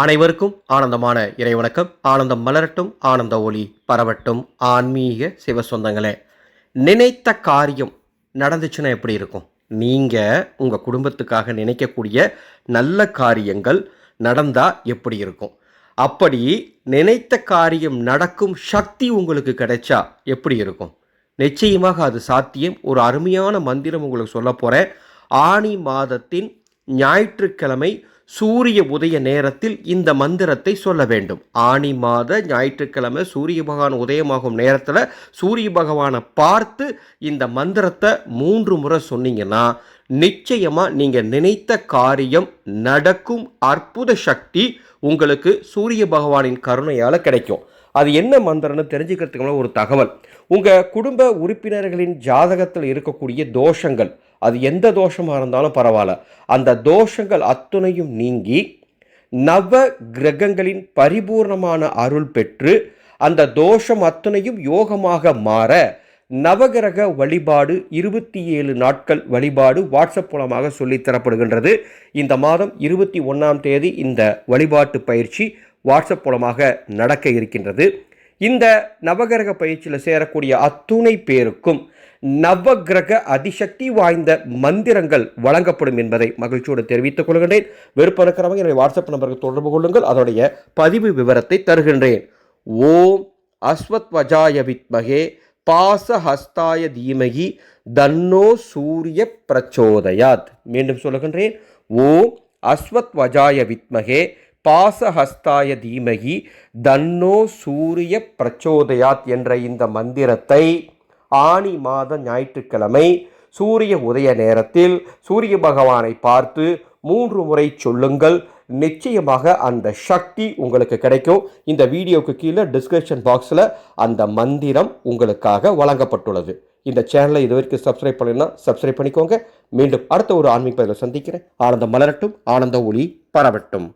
அனைவருக்கும் ஆனந்தமான இறைவணக்கம். ஆனந்தம் மலரட்டும் ஆனந்த ஒளி பரவட்டும். ஆன்மீக சிவ சொந்தங்களே நினைத்த காரியம் நடந்துச்சுன்னா எப்படி இருக்கும்? நீங்கள் உங்கள் குடும்பத்துக்காக நினைக்கக்கூடிய நல்ல காரியங்கள் நடந்தால் எப்படி இருக்கும்? அப்படி நினைத்த காரியம் நடக்கும் சக்தி உங்களுக்கு கிடைச்சா எப்படி இருக்கும்? நிச்சயமாக அது சாத்தியம். ஒரு அருமையான மந்திரம் உங்களுக்கு சொல்ல போகிறேன் ஆணி மாதத்தின் ஞாயிற்றுக்கிழமை சூரிய உதய நேரத்தில் இந்த மந்திரத்தை சொல்ல வேண்டும். ஆணி மாத ஞாயிற்றுக்கிழமை சூரிய பகவான் உதயமாகும் நேரத்தில் சூரிய பகவானை பார்த்து இந்த மந்திரத்தை மூன்று முறை சொன்னீங்கன்னா நிச்சயமாக நீங்கள் நினைத்த காரியம் நடக்கும் அற்புத சக்தி உங்களுக்கு சூரிய பகவானின் கருணையால் கிடைக்கும். அது என்ன மந்திரம்னு தெரிஞ்சுக்கிறதுக்கு ஒரு தகவல். உங்கள் குடும்ப உறுப்பினர்களின் ஜாதகத்தில் இருக்கக்கூடிய தோஷங்கள் அது எந்த தோஷமாக இருந்தாலும் பரவாயில்ல. அந்த தோஷங்கள் அத்துணையும் நீங்கி நவ கிரகங்களின் பரிபூர்ணமான அருள் பெற்று அந்த தோஷம் அத்துணையும் யோகமாக மாற நவகிரக வழிபாடு இருபத்தி ஏழு நாட்கள் வழிபாடு வாட்ஸ்அப் மூலமாக சொல்லித்தரப்படுகின்றது இந்த மாதம் இருபத்தி ஒன்றாம் தேதி இந்த வழிபாட்டு பயிற்சி வாட்ஸ்அப் மூலமாக நடக்க இருக்கின்றது. இந்த நவகிரக பயிற்சியில் சேரக்கூடிய அத்துணை பேருக்கும் நவகிரக அதிசக்தி வாய்ந்த மந்திரங்கள் வழங்கப்படும் என்பதை மகிழ்ச்சியோடு தெரிவித்துக் கொள்கின்றேன். விருப்பம் இருக்கிறவங்க என்னுடைய வாட்ஸ்அப் நம்பருக்கு தொடர்பு கொள்ளுங்கள். அதனுடைய பதிவு விவரத்தை தருகின்றேன். ஓம் அஸ்வத் வஜாய வித்மகே பாசஹஸ்தாய தீமகி தன்னோ சூரிய பிரச்சோதயாத். மீண்டும் சொல்லுகின்றேன். ஓம் அஸ்வத் வஜாய வித்மகே பாசஹஸ்தாய தீமகி தன்னோ சூரிய பிரச்சோதயாத் என்ற இந்த மந்திரத்தை ஆணி மாத ஞாயிற்றுக்கிழமை சூரிய உதய நேரத்தில் சூரிய பகவானை பார்த்து மூன்று முறை சொல்லுங்கள். நிச்சயமாக அந்த சக்தி உங்களுக்கு கிடைக்கும். இந்த வீடியோவுக்கு கீழே டிஸ்கிரிப்ஷன் பாக்ஸில் அந்த மந்திரம் உங்களுக்காக வழங்கப்பட்டுள்ளது. இந்த சேனலை இது வரைக்கும் சப்ஸ்கிரைப் பண்ணலைன்னா சப்ஸ்கிரைப் பண்ணிக்கோங்க. மீண்டும் அடுத்த ஒரு ஆன்மீக பதிவில் சந்திக்கிறேன். ஆனந்தம் மலரட்டும் ஆனந்த ஒளி பரவட்டும்.